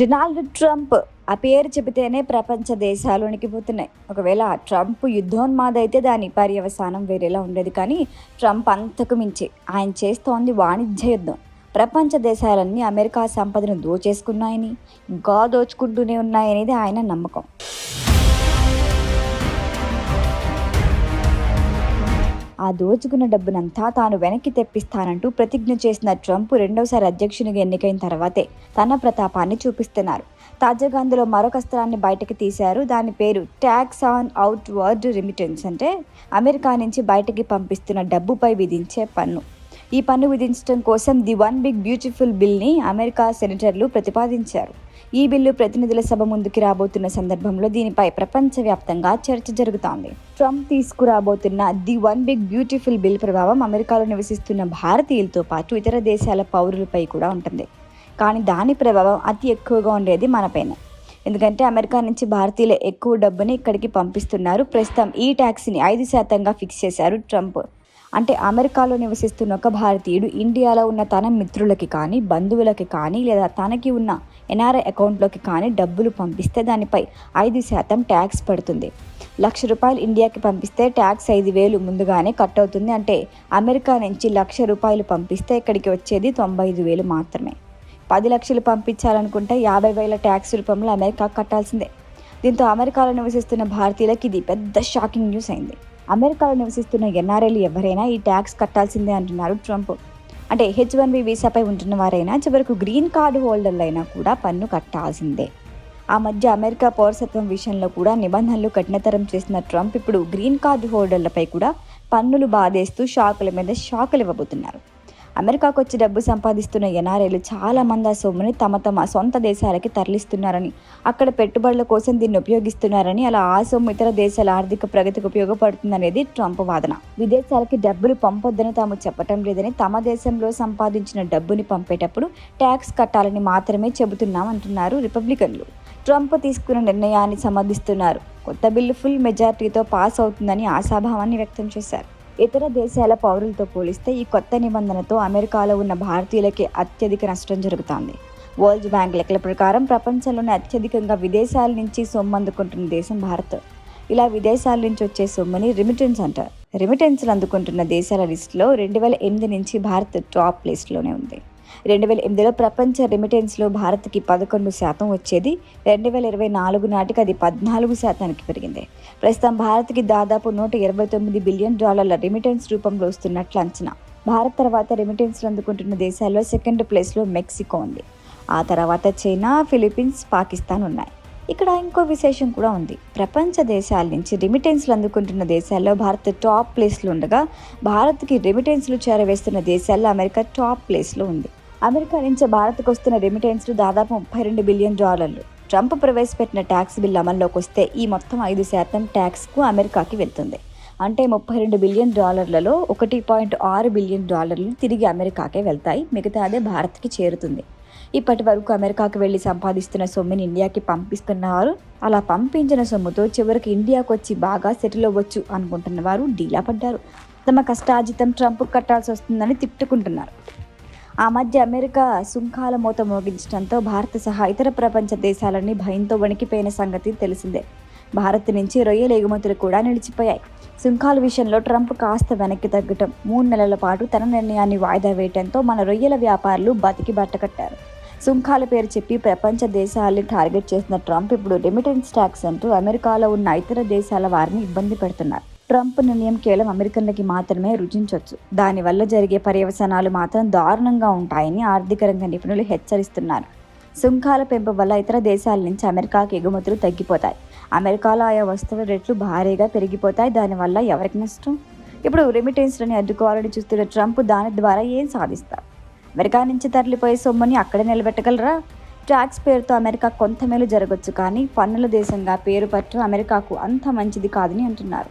Donald Trump ఆ పేరు చెబితేనే ప్రపంచ దేశాలు వణికిపోతున్నాయి ఒకవేళ ట్రంప్ యుద్ధోన్మాదైతే దాని పర్యవసానం వేరేలా ఉండేది. కానీ ట్రంప్ అంతకు మించి ఆయన చేస్తోంది వాణిజ్య యుద్ధం. ప్రపంచ దేశాలన్నీ అమెరికా సంపదను దోచేసుకున్నాయని ఇంకా దోచుకుంటూనే ఉన్నాయనేది ఆయన నమ్మకం. ఆ దోచుకున్న డబ్బునంతా తాను వెనక్కి తెప్పిస్తానంటూ ప్రతిజ్ఞ చేసిన ట్రంప్ రెండవసారి అధ్యక్షునిగా ఎన్నికైన తర్వాతే తన ప్రతాపాన్ని చూపిస్తున్నారు. తాజాగా అందులో మరొక అస్త్రాన్ని బయటకు తీశారు. దాని పేరు tax on outward remittance అంటే అమెరికా నుంచి బయటకి పంపిస్తున్న డబ్బుపై విధించే పన్ను. ఈ పన్ను విధించడం కోసం ది వన్ బిగ్ బ్యూటిఫుల్ బిల్ని అమెరికా సెనేటర్లు ప్రతిపాదించారు. ఈ బిల్లు ప్రతినిధుల సభ ముందుకు రాబోతున్న సందర్భంలో దీనిపై ప్రపంచవ్యాప్తంగా చర్చ జరుగుతోంది. Trump తీసుకురాబోతున్న the one big beautiful bill ప్రభావం అమెరికాలో నివసిస్తున్న భారతీయులతో పాటు ఇతర దేశాల పౌరులపై కూడా ఉంటుంది. కానీ దాని ప్రభావం అతి ఎక్కువగా ఉండేది మనపైన ఎందుకంటే అమెరికా నుంచి భారతీయులు ఎక్కువ డబ్బుని ఇక్కడికి పంపిస్తున్నారు. ప్రస్తుతం ఈ ట్యాక్స్ని ఐదు శాతంగా ఫిక్స్ చేశారు ట్రంప్. అంటే అమెరికాలో నివసిస్తున్న ఒక భారతీయుడు ఇండియాలో ఉన్న తన మిత్రులకి కానీ బంధువులకి కానీ లేదా తనకి ఉన్న ఎన్ఆర్ఐ అకౌంట్లోకి కానీ డబ్బులు పంపిస్తే దానిపై ఐదు శాతం ట్యాక్స్ పడుతుంది. లక్ష రూపాయలు ఇండియాకి పంపిస్తే ట్యాక్స్ ఐదు వేలు ముందుగానే కట్ అవుతుంది. అంటే అమెరికా నుంచి లక్ష రూపాయలు పంపిస్తే ఇక్కడికి వచ్చేది తొంభై ఐదు వేలు మాత్రమే. పది లక్షలు పంపించాలనుకుంటే యాభై వేల ట్యాక్స్ రూపంలో అమెరికా కట్టాల్సిందే. దీంతో అమెరికాలో నివసిస్తున్న భారతీయులకి ఇది పెద్ద షాకింగ్ న్యూస్ అయింది. అమెరికాలో నివసిస్తున్న ఎన్ఆర్ఐలు ఎవరైనా ఈ ట్యాక్స్ కట్టాల్సిందే అంటున్నారు ట్రంప్. అంటే హెచ్ వన్ బి వీసాపై ఉంటున్న వారైనా చివరకు గ్రీన్ కార్డు హోల్డర్లైనా కూడా పన్ను కట్టాల్సిందే. ఆ మధ్య అమెరికా పౌరసత్వం విషయంలో కూడా నిబంధనలు కఠినతరం చేసిన ట్రంప్ ఇప్పుడు గ్రీన్ కార్డు హోల్డర్లపై కూడా పన్నులు బాధేస్తూ షాకుల మీద షాకులు ఇవ్వబోతున్నారు అమెరికాకు వచ్చి డబ్బు సంపాదిస్తున్న ఎన్ఆర్ఐలు చాలామంది ఆ సొమ్ముని తమ తమ సొంత దేశాలకి తరలిస్తున్నారని అక్కడ పెట్టుబడుల కోసం దీన్ని ఉపయోగిస్తున్నారని అలా ఆ సొమ్ము ఇతర దేశాల ఆర్థిక ప్రగతికి ఉపయోగపడుతుందనేది ట్రంప్ వాదన. విదేశాలకి డబ్బులు పంపొద్దని తాము చెప్పటం లేదని తమ దేశంలో సంపాదించిన డబ్బుని పంపేటప్పుడు ట్యాక్స్ కట్టాలని మాత్రమే చెబుతున్నామంటున్నారు రిపబ్లికన్లు. ట్రంప్ తీసుకున్న నిర్ణయాన్ని సమర్థిస్తున్నారు. కొత్త బిల్లు ఫుల్ మెజార్టీతో పాస్ అవుతుందని ఆశాభావాన్ని వ్యక్తం చేశారు. ఇతర దేశాల పౌరులతో పోలిస్తే ఈ కొత్త నిబంధనతో అమెరికాలో ఉన్న భారతీయులకి అత్యధిక నష్టం జరుగుతోంది. వరల్డ్ బ్యాంక్ లెక్కల ప్రకారం ప్రపంచంలోనే అత్యధికంగా విదేశాల నుంచి సొమ్ము అందుకుంటున్న దేశం భారత్. ఇలా విదేశాల నుంచి వచ్చే సొమ్ముని రిమిటెన్స్ అంటారు. రిమిటెన్స్లు అందుకుంటున్న దేశాల లిస్టులో రెండు వేల ఎనిమిది నుంచి భారత్ టాప్ ప్లేస్లోనే ఉంది. రెండు వేల ఎనిమిదిలో ప్రపంచ రెమిటెన్స్లో భారత్కి పదకొండు శాతం వచ్చేది. రెండు వేల ఇరవై నాలుగు నాటికి అది పద్నాలుగు శాతానికి పెరిగింది. ప్రస్తుతం భారత్కి దాదాపు నూట ఇరవై తొమ్మిది బిలియన్ డాలర్ల రెమిటెన్స్ రూపంలో వస్తున్నట్లు అంచనా. భారత్ తర్వాత రెమిటెన్స్లు అందుకుంటున్న దేశాల్లో సెకండ్ ప్లేస్లో మెక్సికో ఉంది. ఆ తర్వాత చైనా ఫిలిప్పీన్స్ పాకిస్తాన్ ఉన్నాయి. ఇక్కడ ఇంకో విశేషం కూడా ఉంది. ప్రపంచ దేశాల నుంచి రెమిటెన్స్లు అందుకుంటున్న దేశాల్లో భారత్ టాప్ ప్లేస్లో ఉండగా భారత్కి రెమిటెన్స్లు చేరవేస్తున్న దేశాల్లో అమెరికా టాప్ ప్లేస్లో ఉంది. అమెరికా నుంచి భారత్కు వస్తున్న రెమిటెన్స్లు దాదాపు ముప్పై రెండు బిలియన్ డాలర్లు. ట్రంప్ ప్రవేశపెట్టిన ట్యాక్స్ బిల్ అమల్లోకి వస్తే ఈ మొత్తం ఐదు శాతం ట్యాక్స్కు అమెరికాకి వెళ్తుంది. అంటే ముప్పై రెండు బిలియన్ డాలర్లలో ఒకటి పాయింట్ ఆరు బిలియన్ డాలర్లు తిరిగి అమెరికాకే వెళ్తాయి. మిగతా అదే భారత్కి చేరుతుంది. ఇప్పటి వరకు అమెరికాకు వెళ్ళి సంపాదిస్తున్న సొమ్ముని ఇండియాకి పంపిస్తున్నవారు అలా పంపించిన సొమ్ముతో చివరికి ఇండియాకు వచ్చి బాగా సెటిల్ అవ్వచ్చు అనుకుంటున్న వారు డీలా పడ్డారు. తమ కష్టాజితం ట్రంప్ కట్టాల్సి వస్తుందని తిట్టుకుంటున్నారు. ఆ మధ్య అమెరికా సుంకాల మూత మోగించడంతో భారత్ సహా ఇతర ప్రపంచ దేశాలన్నీ భయంతో వణికిపోయిన సంగతి తెలిసిందే. భారత్ నుంచి రొయ్యల ఎగుమతులు కూడా నిలిచిపోయాయి. సుంకాల విషయంలో ట్రంప్ కాస్త వెనక్కి తగ్గటం మూడు నెలల పాటు తన నిర్ణయాన్ని వాయిదా వేయడంతో మన రొయ్యల వ్యాపారులు బతికి బట్టకట్టారు సుంకాల పేరు చెప్పి ప్రపంచ దేశాలని టార్గెట్ చేసిన ట్రంప్ ఇప్పుడు రెమిటెన్స్ ట్యాక్స్ అంటూ అమెరికాలో ఉన్న ఇతర దేశాల వారిని ఇబ్బంది పెడుతున్నారు. ట్రంప్ నిర్ణయం కేవలం అమెరికన్లకి మాత్రమే రుచించవచ్చు దానివల్ల జరిగే పర్యవసనాలు మాత్రం దారుణంగా ఉంటాయని ఆర్థిక రంగ నిపుణులు హెచ్చరిస్తున్నారు. సుంకాల పెంపు వల్ల ఇతర దేశాల నుంచి అమెరికాకి ఎగుమతులు తగ్గిపోతాయి. అమెరికాలో ఆయా వస్తువుల రేట్లు భారీగా పెరిగిపోతాయి. దానివల్ల ఎవరికి నష్టం? ఇప్పుడు రెమిటెన్స్లని అడ్డుకోవాలని చూస్తున్న ట్రంప్ దాని ద్వారా ఏం సాధిస్తారు? అమెరికా నుంచి తరలిపోయే సొమ్ముని అక్కడే నిలబెట్టగలరా? ట్యాక్స్ పేరుతో అమెరికా కొంత మేలు జరగచ్చు కానీ పన్నుల దేశంగా పేరు పట్టు అమెరికాకు అంత మంచిది కాదని అంటున్నారు.